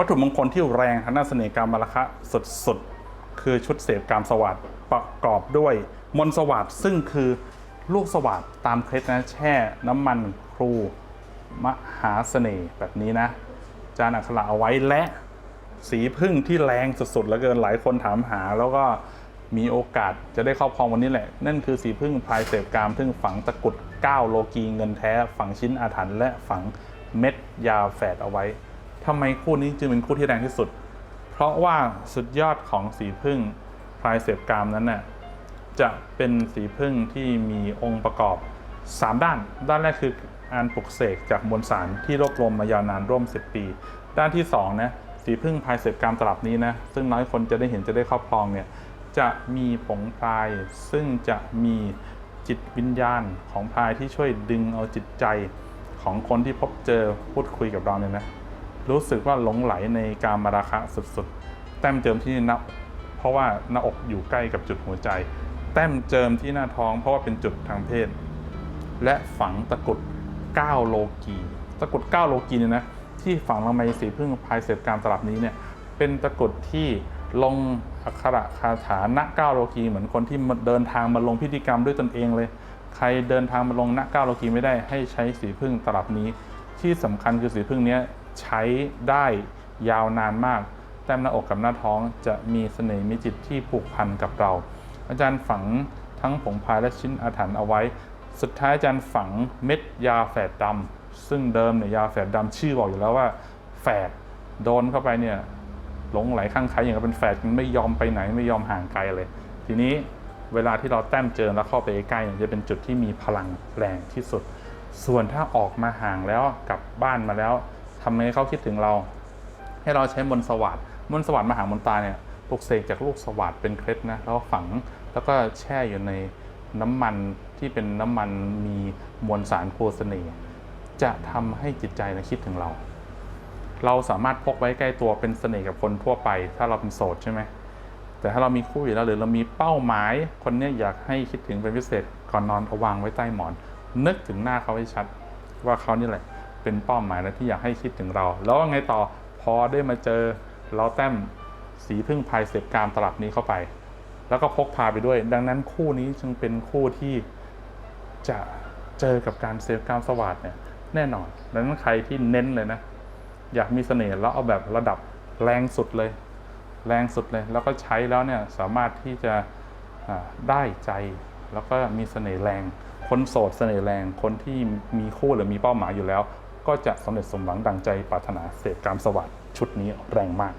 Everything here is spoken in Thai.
วัตถุมงคลที่แรงทางด้านเสน่ห์การมรคะสุดๆ คือชุดเสพกามสวัสดประกอบด้วยมนสวัสดซึ่งคือลูกสวัสดตามเคล็ดนะแช่น้ำมันครูมหาเสน่ห์แบบนี้นะ จานอักขระเอาไว้และสีพึ่งที่แรงสุดๆเหลือเกินหลายคนถามหาแล้วก็มีโอกาสจะได้ครอบครองวันนี้แหละ นั่นคือสีพึ่งพลายเสพกามซึ่งฝังตะกุด9โลกีเงินแท้ ฝังชิ้นอาถรรพ์และฝังเม็ดยาแฝดเอาไว้ ทำไมคู่นี้จึงเป็นคู่ที่แรงที่สุด เพราะว่าสุดยอดของสีพึ่งพลายเสพกามนั้นน่ะจะเป็นสีพึ่งที่มีองค์ประกอบ 3 ด้าน ด้านแรกคือการปลุกเสกจากมวลสารที่รวบรวมมายาวนานร่วม 10 ปี ด้านที่2นะสีพึ่งพายเสพกามตลับนี้นะซึ่งน้อยคนจะได้เห็นจะได้ครอบครองเนี่ยจะมีผงพลายซึ่งจะมีจิตวิญญาณของพลายที่ช่วยดึงเอาจิตใจของคนที่พบเจอพูดคุยกับเราเนี่ยนะ รู้สึกว่าหลงไหลในการมาราคะสุดๆ แต้มเจิมที่หน้าเพราะว่าหน้าอกอยู่ใกล้กับจุดหัวใจ แต้มเจิมที่หน้าท้อง เพราะว่าเป็นจุดทางเพศ และฝังตะกุด9โลกีตะกุด9โลกีเนี่ยนะที่ฝังลงในสีพึ่งพายเสพการตลับนี้เนี่ยเป็นตะกุดที่ลงอักขระคาถาณ9โลกีเหมือนคนที่เดินทางมาลงพิธีกรรมด้วยตนเองเลย ใครเดินทางมาลงณ9โลกีไม่ได้ให้ใช้สีพึ่งตลับนี้ ที่สำคัญคือสีพึ่งเนี้ย ใช้ได้ยาวนานมาก แต้มหน้าอกกับหน้าท้องจะมีเสน่ห์มีจิตที่ผูกพันกับเรา อาจารย์ฝังทั้งผงพายและชิ้นอาถรรพ์เอาไว้ สุดท้ายอาจารย์ฝังเม็ดยาแฝดดำซึ่งเดิมเนี่ยยาแฝดดำชื่อบอกอยู่แล้วว่า แฝดโดนเข้าไปเนี่ยหลงไหลข้างใครอย่างกับเป็นแฝดมันไม่ยอมไปไหนไม่ยอมห่างไกลเลย ทีนี้เวลาที่เราแต้มเจอแล้วเข้าไปใกล้จะเป็นจุดที่มีพลังแรงที่สุด ส่วนถ้าออกมาห่างแล้วกลับบ้านมาแล้ว ทำให้เขาคิดถึงเรา ให้เราใช้มนสวัสดมนสวัสดมหามนตาเนี่ยปลุกเสกจากลูกสวัสดเป็นเคล็ดนะแล้วฝังแล้วก็แช่อยู่ในน้ำมันที่เป็นน้ำมันมีมวลสารโคเสน่ห์จะทำให้จิตใจนะคิดถึงเรา เราสามารถพกไว้ใกล้ตัวเป็นเสน่ห์กับคนทั่วไป ถ้าเราเป็นโสดใช่ไหมแต่ถ้าเรามีคู่อยู่แล้วหรือเรามีเป้าหมาย คนเนี้ยอยากให้คิดถึงเป็นพิเศษก่อนนอนเอาวางไว้ใต้หมอน นึกถึงหน้าเขาให้ชัด ว่าเขานี่แหละ เป็นเป้าหมายและที่อยากให้คิดถึงเรา แล้วว่าไงต่อพอได้มาเจอเราแต้มสีพึ่งพายเสพกามตลับนี้เข้าไป แล้วก็พกพาไปด้วย ดังนั้นคู่นี้จึงเป็นคู่ที่จะเจอกับการเสพกามสวัสดเนี่ยแน่นอนดังนั้นใครที่เน้นเลยนะ อยากมีเสน่ห์แล้วเอาแบบระดับแรงสุดเลย แรงสุดเลย แล้วก็ใช้แล้วเนี่ยสามารถที่จะได้ใจ แล้วก็มีเสน่ห์แรง คนโสดเสน่ห์แรง คนที่มีคู่หรือมีเป้าหมายอยู่แล้ว ก็จะสำเร็จสมหวังดังใจปรารถนาเสพกามสวัสดชุดนี้แรงมาก